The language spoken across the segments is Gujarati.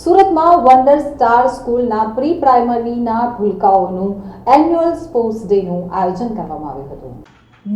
સુરતમાં વન્ડર સ્ટાર સ્કૂલના પ્રી પ્રાઇમરીના ભૂલકાઓનું એન્યુઅલ સ્પોર્ટ્સ ડેનું આયોજન કરવામાં આવ્યું હતું.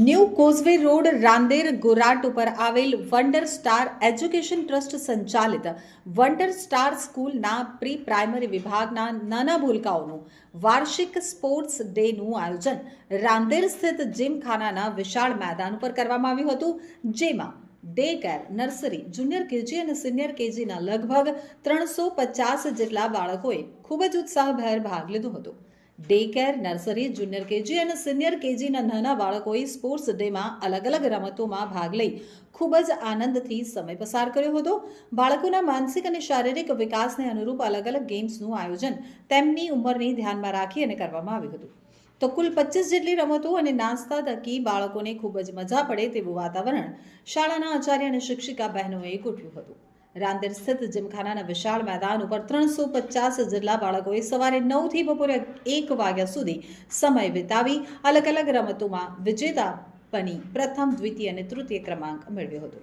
New causeway road, Rander, Gorat ઉપર આવેલ વન્ડર સ્ટાર એજ્યુકેશન ટ્રસ્ટ સંચાલિત વન્ડર સ્ટાર સ્કૂલના પ્રી પ્રાઇમરી વિભાગના નાના ભૂલકાઓનું વાર્ષિક સ્પોર્ટ્સ ડેનું આયોજન રાંદેર સ્થિત જીમખાનાના વિશાળ મેદાન ઉપર કરવામાં આવ્યું હતું, જેમાં day care nursery junior KG અને સિનિયર કેજીના લગભગ ત્રણસો પચાસ જેટલા બાળકોએ ખૂબ જ ઉત્સાહભેર ભાગ લીધો હતો. Day care nursery junior KG અને સિનિયર કેજીના નાના બાળકોએ સ્પોર્ટ્સ ડેમાં અલગ અલગ રમતોમાં ભાગ લઈ ખૂબ જ આનંદથી સમય પસાર કર્યો હતો. બાળકોના માનસિક અને શારીરિક વિકાસને અનુરૂપ અલગ અલગ ગેમ્સનું આયોજન તેમની ઉંમરને ધ્યાનમાં રાખી અને કરવામાં આવ્યું હતું. તો કુલ પચીસ જેટલી રમતો અને નાસ્તા થકી બાળકોને ખૂબ જ મજા પડે તેવું વાતાવરણ શાળાના આચાર્ય અને શિક્ષિકા બહેનોએ ગોઠવ્યું હતું. રાંદેર સ્થિત જીમખાનાના વિશાળ મેદાન ઉપર ત્રણસો પચાસ જેટલા બાળકોએ સવારે નવથી બપોરે એક વાગ્યા સુધી સમય વિતાવી અલગ અલગ રમતોમાં વિજેતા બની પ્રથમ, દ્વિતીય અને તૃતીય ક્રમાંક મેળવ્યો હતો.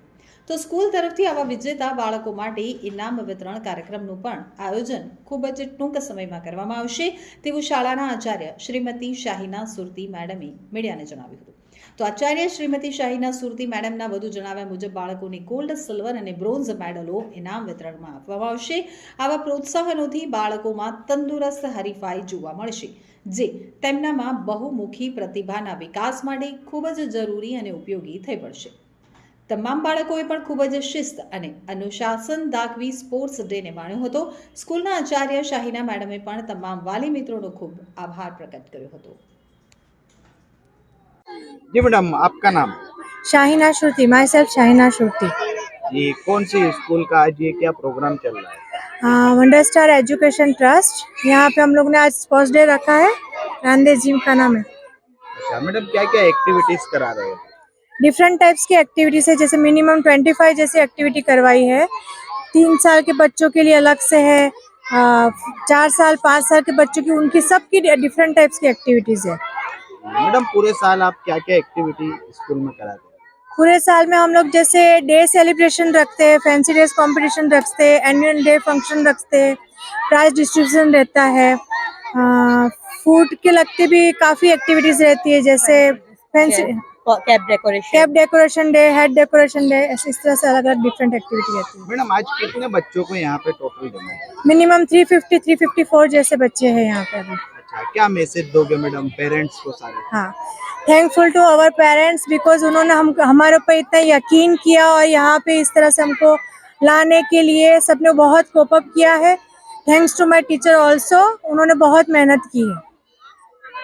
તો સ્કૂલ તરફથી આવા વિજેતા બાળકો માટે ઇનામ વિતરણ કાર્યક્રમનું પણ આયોજન ખૂબ જ ટૂંક સમયમાં કરવામાં આવશે તેવું શાળાના આચાર્ય શ્રીમતી શાહીના સુરતી મેડમે મીડિયાને જણાવ્યું હતું. તો આચાર્ય શ્રીમતી શાહીના સુરતી મેડમના વધુ જણાવ્યા મુજબ, બાળકોને ગોલ્ડ, સિલ્વર અને બ્રોન્ઝ મેડલો ઇનામ વિતરણમાં આપવામાં આવશે. આવા પ્રોત્સાહનોથી બાળકોમાં તંદુરસ્ત હરીફાઈ જોવા મળશે, જે તેમનામાં બહુમુખી પ્રતિભાના વિકાસ માટે ખૂબ જ જરૂરી અને ઉપયોગી થઈ પડશે. તમામ બાળકોએ પણ ખૂબ જ શિસ્ત અને અનુશાસન દાખવી સ્પોર્ટ્સ ડેને માણ્યો હતો. સ્કૂલના આચાર્ય શાહીના મેડમે પણ તમામ વાલી મિત્રોનો ખૂબ આભાર પ્રગટ કર્યો હતો. जी मैडम आपका नाम? शाहिना श्रुति माई सेल्फ शाहिना श्रुति जी कौन सी स्कूल का आज ये क्या प्रोग्राम चल रहा है? वंडर स्टार एजुकेशन ट्रस्ट यहाँ पे हम लोग ने आज स्पोर्ट्स डे रखा है। रांदे जिम खाना में अच्छा मैडम क्या क्या एक्टिविटीज़ करा रहे हो? डिफरेंट टाइप्स की एक्टिविटीज़ है जैसे मिनिमम ट्वेंटी फाइव जैसी एक्टिविटी करवाई है। तीन साल के बच्चों के लिए अलग से है। चार साल पाँच साल के बच्चों की उनकी सबकी डिफरेंट टाइप्स की एक्टिविटीज़ है। मैडम पूरे साल आप क्या क्या एक्टिविटी स्कूल में कराते हैं? पूरे साल में हम लोग जैसे डे सेलिब्रेशन रखते हैं फैंसी ड्रेस कंपटीशन रखते हैं एनुअल डे फ़ंक्शन रखते हैं प्राइज डिस्ट्रीब्यूशन रहता है। फ़ूड के लगते भी काफ़ी एक्टिविटीज़ रहती है जैसे fancy cap decoration cap decoration day head decoration day ऐसे इस तरह से अलग अलग डिफरेंट एक्टिविटी रहती है। मैडम आज कितने बच्चों को यहाँ पे टोटल जमा है? मिनिमम 350 354 जैसे बच्चे हैं यहाँ पे अभी अच्छा क्या मैसेज दोगे मैडम पेरेंट्स को सारे? हाँ। Thankful to our parents because उन्होंने हम, हमारे ऊपर इतना यकीन किया और यहाँ पे इस तरह से हमको लाने के लिए सबने बहुत कोपअप किया है। Thanks to my teacher also उन्होंने बहुत मेहनत की है।